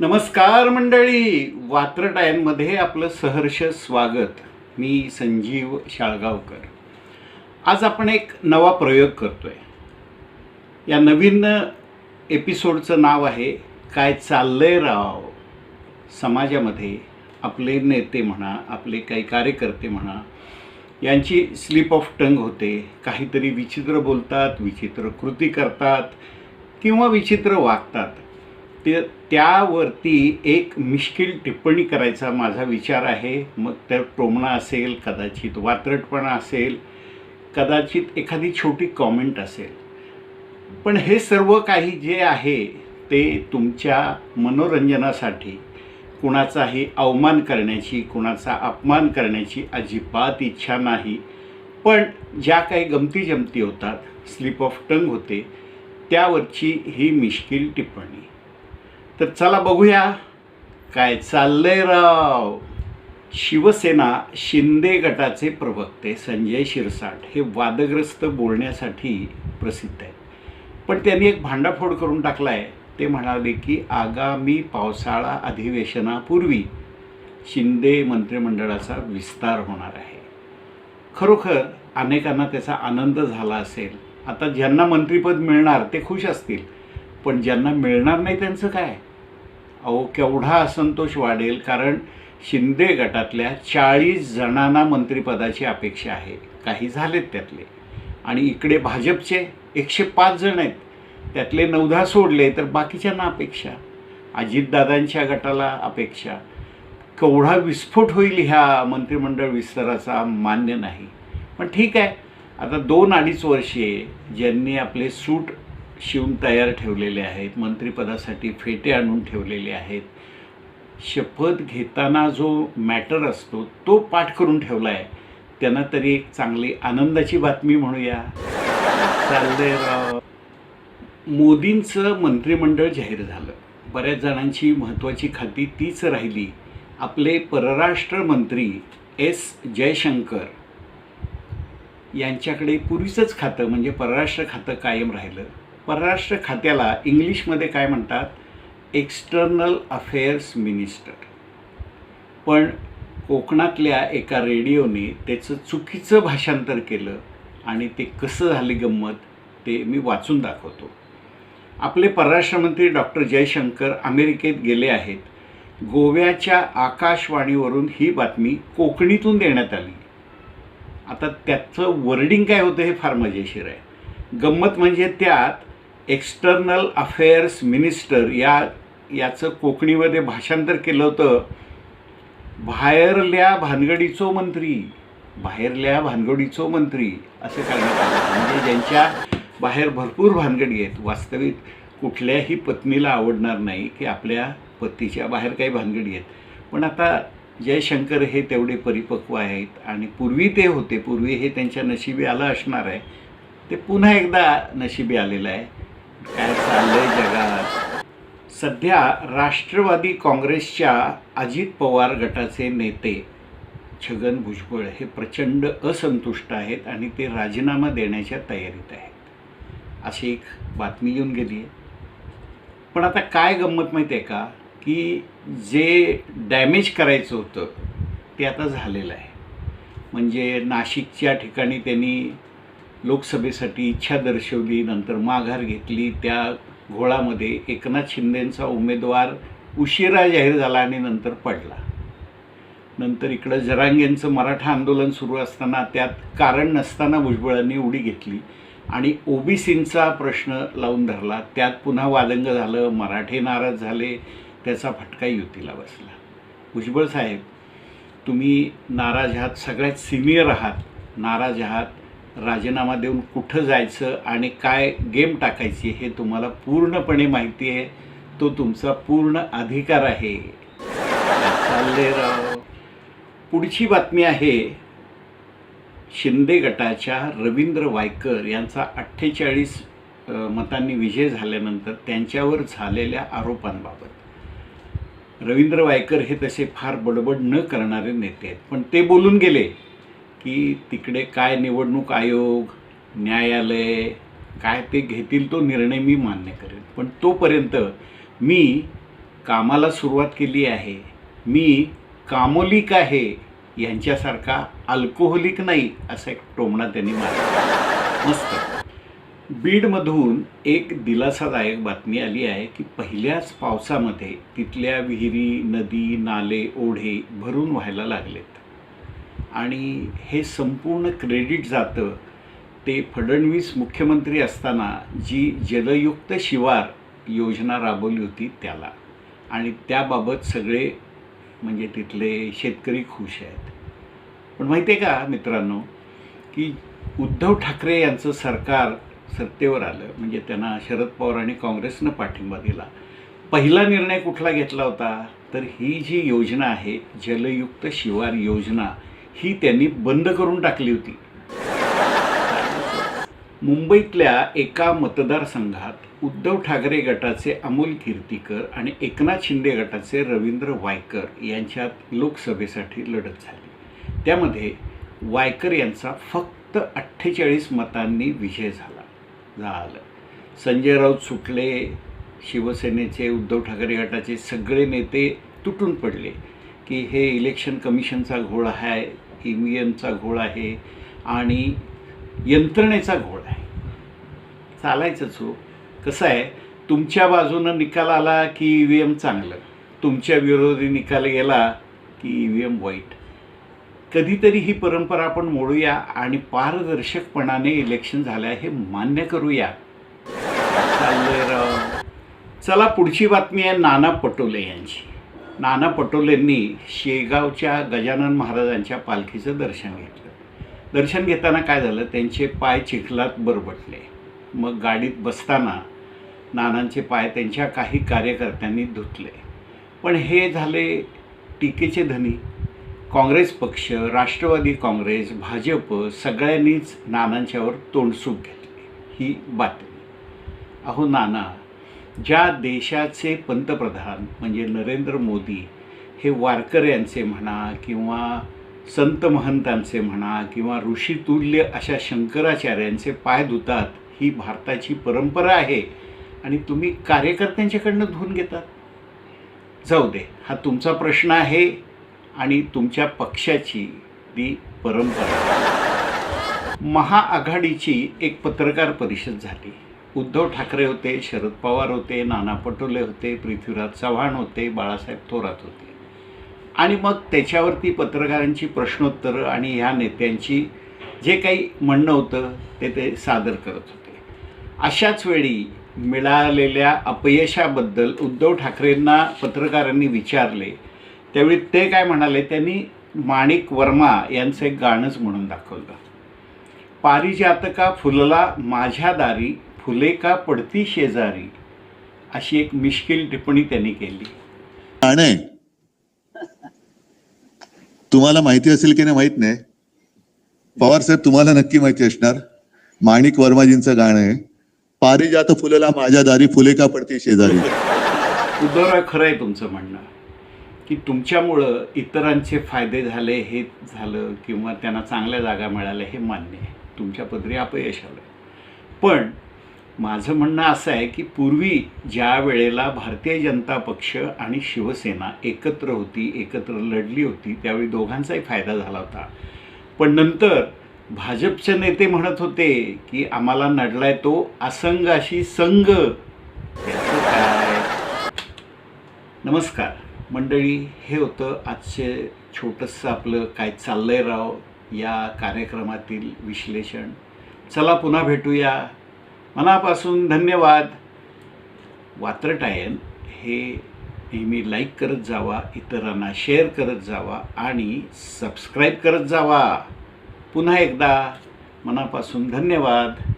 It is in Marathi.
नमस्कार मंडळी. वात्र टाईममध्ये आपलं सहर्ष स्वागत. मी संजीव शाळगावकर. आज आपण एक नवा प्रयोग करतोय. या नवीन एपिसोडचं नाव आहे काय चाललंय राव? समाजामध्ये आपले नेते म्हणा आपले काही कार्यकर्ते म्हणा यांची स्लिप ऑफ टंग होते. काहीतरी विचित्र बोलतात विचित्र कृती करतात किंवा विचित्र वागतात. ते त्यावरती एक मिश्किल टिप्पणी करायचा माझा विचार आहे. मग तर टोमणा असेल कदाचित वात्रटपणा असेल कदाचित एखादी छोटी कॉमेंट असेल. पण हे सर्व काही जे आहे ते तुमच्या मनोरंजनासाठी कुणाचाही अवमान करण्याची कुणाचा अपमान करण्याची अजिबात इच्छा नाही. पण ज्या काही गमती जमती होतात स्लिप ऑफ टंग होते त्यावरची ही मिश्किल टिप्पणी. तर चला बघूया काय चाललंय राव. शिवसेना शिंदे गटाचे प्रवक्ते संजय शिरसाट हे वादग्रस्त बोलण्यासाठी प्रसिद्ध आहेत. पण त्यांनी एक भांडाफोड करून टाकला आहे ते म्हणाले की आगामी पावसाळा अधिवेशनापूर्वी शिंदे मंत्रिमंडळाचा विस्तार होणार आहे. खरोखर अनेकांना त्याचा आनंद झाला असेल. आता ज्यांना मंत्रिपद मिळणार ते खुश असतील. पण ज्यांना मिळणार नाही त्यांचं काय? अहो केवढा असंतोष वाढेल कारण शिंदे गटातल्या चाळीस जणांना मंत्रिपदाची अपेक्षा आहे. काही झालेत त्यातले. आणि इकडे भाजपचे एकशे पाच जण आहेत. त्यातले नवधा सोडले तर बाकीच्यांना अपेक्षा. अजितदादांच्या गटाला अपेक्षा. केवढा विस्फोट होईल ह्या मंत्रिमंडळ विस्ताराचा मान्य नाही. पण ठीक आहे. आता दोन अडीच वर्षे ज्यांनी आपले सूट शिवून तयार ठेवलेले आहेत मंत्रिपदासाठी फेटे आणून ठेवलेले आहेत. शपथ घेताना जो मॅटर असतो तो पाठ करून ठेवला आहे त्यांना तरी एक चांगली आनंदाची बातमी म्हणूया. चाललंय राव. मोदींचं मंत्रिमंडळ जाहीर झालं. बऱ्याच जणांची महत्त्वाची खाती तीच राहिली. आपले परराष्ट्र मंत्री एस. जयशंकर यांच्याकडे पूर्वीचंच खातं म्हणजे परराष्ट्र खातं कायम राहिलं. परराष्ट्र खात्याला इंग्लिशमध्ये काय म्हणतात? एक्सटर्नल अफेअर्स मिनिस्टर पण कोकणातल्या एका रेडिओने त्याचं चुकीचं भाषांतर केलं आणि ते कसं झाली गंमत ते मी वाचून दाखवतो. आपले परराष्ट्रमंत्री डॉक्टर जयशंकर अमेरिकेत गेले आहेत. गोव्याच्या आकाशवाणीवरून ही बातमी कोकणीतून देण्यात आली. आता त्याचं वर्डिंग काय होतं हे फार मजेशीर आहे. गंमत म्हणजे त्यात एक्स्टर्नल अफेअर्स मिनिस्टर या याचं कोकणीमध्ये भाषांतर केलं होतं. बाहेरल्या भानगडीचो मंत्री बाहेरल्या भानगडीचो मंत्री असं करण्यात आलं. म्हणजे ज्यांच्या बाहेर भरपूर भानगडी आहेत वास्तविक कुठल्याही पत्नीला आवडणार नाही की आपल्या पतीच्या बाहेर काही भानगडी आहेत. पण आता जयशंकर हे तेवढे परिपक्व आहेत आणि पूर्वी ते होते पूर्वी हे त्यांच्या नशिबी आलं असणार आहे. ते पुन्हा एकदा नशिबी आलेलं आहे. काय चाललंय जगात सध्या राष्ट्रवादी काँग्रेसच्या अजित पवार गटाचे नेते छगन भुजबळ हे प्रचंड असंतुष्ट आहेत आणि ते राजीनामा देण्याच्या तयारीत आहेत. अशी एक बातमी येऊन गेली आहे. पण आता काय गंमत माहिती आहे का? की जे डॅमेज करायचं होतं ते आता झालेलं आहे. म्हणजे नाशिकच्या ठिकाणी त्यांनी लोकसभेसाठी इच्छा दर्शवली नंतर माघार घेतली. त्या घोळामध्ये एकनाथ शिंदेंचा उमेदवार उशिरा जाहीर झाला आणि नंतर पडला. नंतर इकडं जरांगेंचं मराठा आंदोलन सुरू असताना त्यात कारण नसताना भुजबळांनी उडी घेतली आणि ओबीसींचा प्रश्न लावून धरला. त्यात पुन्हा वादंग झालं मराठे नाराज झाले त्याचा फटका युतीला बसला. भुजबळ साहेब तुम्ही नाराज आहात सगळ्यात सिनियर आहात. नाराज आहात राजीनामा देऊन कुठं जायचं आणि काय गेम टाकायची हे तुम्हाला पूर्णपणे माहिती आहे. तो तुमचा पूर्ण अधिकार आहे. चालले राव. पुढची बातमी आहे. शिंदे गटाच्या रवींद्र वायकर यांचा अठ्ठेचाळीस मतांनी विजय झाल्यानंतर त्यांच्यावर झालेल्या आरोपांबाबत. रवींद्र वायकर हे तसे फार बडबड न करणारे नेते आहेत. पण ते बोलून गेले. की तिकडे काय निवडणूक आयोग न्यायालय काय ते घेतील तो निर्णय मी मान्य करेन. पण तोपर्यंत मी कामाला सुरुवात केली आहे. मी कामोलिक आहे. यांच्यासारखा अल्कोहोलिक नाही असा एक टोमणा त्यांनी मारला मस्त. बीडमधून एक दिलासादायक बातमी आली आहे की पहिल्याच पावसामध्ये तिथल्या विहिरी नदी नाले ओढे भरून व्हायला लागलेत. आणि हे संपूर्ण क्रेडिट जातं. ते फडणवीस मुख्यमंत्री असताना जी जलयुक्त शिवार योजना राबवली होती त्याला. आणि त्याबाबत सगळे म्हणजे तिथले शेतकरी खुश आहेत. पण माहिती आहे का मित्रांनो की उद्धव ठाकरे यांचं सरकार सत्तेवर आलं. म्हणजे त्यांना शरद पवार आणि काँग्रेसनं पाठिंबा दिला. पहिला निर्णय कुठला घेतला होता? तर ही जी योजना आहे जलयुक्त शिवार योजना ही त्यांनी बंद करून टाकली होती. मुंबईतल्या एका मतदारसंघात उद्धव ठाकरे गटाचे अमोल कीर्तीकर आणि एकनाथ शिंदे गटाचे रवींद्र वायकर यांच्यात लोकसभेसाठी लढत झाली. त्यामध्ये वायकर यांचा फक्त अठ्ठेचाळीस मतांनी विजय झाला. झालं. संजय राऊत सुटले शिवसेनेचे उद्धव ठाकरे गटाचे सगळे नेते तुटून पडले की हे इलेक्शन कमिशनचा घोळ आहे ई व्ही एमचा घोळ आहे आणि यंत्रणेचा घोळ आहे. चालायचंच हो कसं आहे? तुमच्या बाजूनं निकाल आला की ई व्ही एम चांगलं. तुमच्या विरोधी निकाल गेला की ई व्ही एम वाईट. कधीतरी ही परंपरा आपण मोडूया आणि पारदर्शकपणाने इलेक्शन झालं हे मान्य करूया. चाललंय राव. चला पुढची बातमी आहे नाना पटोले यांची. नाना पटोलेंनी शेगावच्या गजानन महाराजांच्या पालखीचं दर्शन घेतलं. दर्शन घेताना काय झालं? त्यांचे पाय चिखलात बरबटले. मग गाडीत बसताना नानांचे पाय त्यांच्या काही कार्यकर्त्यांनी धुतले. पण हे झाले टीकेचे धनी. काँग्रेस पक्ष राष्ट्रवादी काँग्रेस भाजप सगळ्यांनीच नानांच्यावर तोंडसूक घेतली. ही बातमी. अहो नाना ज्या देशाचे पंतप्रधान म्हणजे नरेंद्र मोदी हे वारकऱ्यांचे म्हणा किंवा संत महंतांचे म्हणा किंवा ऋषितुल्य अशा शंकराचार्यांचे पाय धुतात ही भारताची परंपरा आहे आणि तुम्ही कार्यकर्त्यांच्याकडनं धुवून घेतात? जाऊ दे हा तुमचा प्रश्न आहे आणि तुमच्या पक्षाची ती परंपरा. महाआघाडीची एक पत्रकार परिषद झाली. उद्धव ठाकरे होते शरद पवार होते नाना पटोले होते पृथ्वीराज चव्हाण होते बाळासाहेब थोरात होते. आणि मग त्याच्यावरती पत्रकारांची प्रश्नोत्तरं आणि ह्या नेत्यांची जे काही म्हणणं होतं ते ते सादर करत होते. अशाच वेळी मिळालेल्या अपयशाबद्दल उद्धव ठाकरेंना पत्रकारांनी विचारले त्यावेळी ते काय म्हणाले त्यांनी माणिक वर्मा यांचं एक गाणंच म्हणून दाखवलं. पारिजातका फुलला माझ्या दारी फुले का पडती शेजारी? अशी एक मिश्किल टिप्पणी त्यांनी केली. गाणं आहे तुम्हाला माहिती असेल की नाही माहीत नाही. पवार साहेब तुम्हाला नक्की माहिती असणार. माणिक वर्माजींचं गाणं आहे. पारिजात फुलला माझ्या दारी फुले का पडती शेजारी. उद्धवराव खरं आहे तुमचं म्हणणं. की तुमच्यामुळं इतरांचे फायदे झाले हे झालं किंवा त्यांना चांगल्या जागा मिळाल्या हे मान्य आहे. तुमच्या पदरी अपयश आलं पण माझं म्हणणं असं आहे की पूर्वी ज्या वेळेला भारतीय जनता पक्ष आणि शिवसेना एकत्र होती एकत्र लढली होती त्यावेळी दोघांचाही फायदा झाला होता. पण नंतर भाजपचे नेते म्हणत होते की आम्हाला नडलाय तो असंगाशी संघ. काय? नमस्कार. मंडळी हे होतं आजचे छोटंसं आपलं काय चाललंय राव या कार्यक्रमातील विश्लेषण. चला पुन्हा भेटूया. मनापासून धन्यवाद. वात्रटायन हे नेहमी लाईक करत जावा इतरांना शेअर करत जावा आणि सबस्क्राईब करत जावा. पुन्हा एकदा मनापासून धन्यवाद.